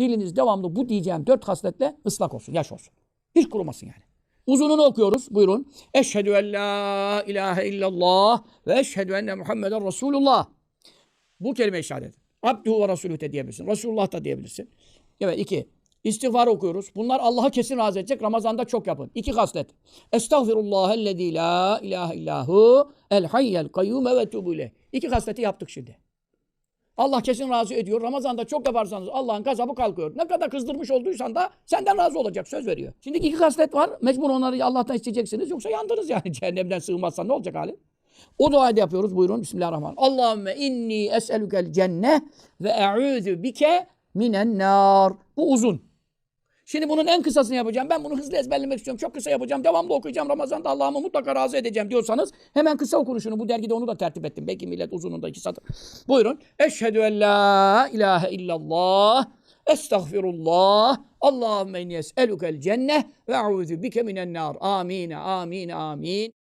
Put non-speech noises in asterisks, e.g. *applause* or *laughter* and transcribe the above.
diliniz devamlı bu diyeceğim dört hasletle ıslak olsun, yaş olsun. Hiç kurumasın yani. Uzununu okuyoruz. Buyurun. Eşhedü en la ilahe illallah ve eşhedü enne Muhammeden Resulullah. Bu kelime-i şehadet. Abduhu ve Resulü de diyebilirsin. Resulullah da diyebilirsin. Evet iki. İstiğfar okuyoruz. Bunlar Allah'a kesin razı edecek. Ramazan'da çok yapın. İki haslet. Estağfirullahellezî la ilahe illahu el hayyel kayyume ve tubu ileyh. İki hasleti yaptık şimdi. Allah kesin razı ediyor. Ramazan'da çok yaparsanız Allah'ın gazabı kalkıyor. Ne kadar kızdırmış olduysan da senden razı olacak. Söz veriyor. Şimdi iki haslet var. Mecbur onları Allah'tan isteyeceksiniz. Yoksa yandınız yani. *laughs* Cehennemden sığmazsan ne olacak halin? O duayı da yapıyoruz. Buyurun. Bismillahirrahmanirrahim. Allahümme inni es'elükel cenneh ve e'udhu bike minen nar. Bu uzun. Şimdi bunun en kısasını yapacağım. Ben bunu hızlı ezberlemek istiyorum. Çok kısa yapacağım. Devamlı okuyacağım. Ramazan'da Allah'ımı mutlaka razı edeceğim diyorsanız hemen kısa okunuşunu. Bu dergide onu da tertip ettim. Belki millet uzununda iki satır. Buyurun. Eşhedü en la ilahe illallah. Estağfirullah. Allahümme inni es'elukel cenneh ve e'udhu bike minen nar. Amin, amin, amin.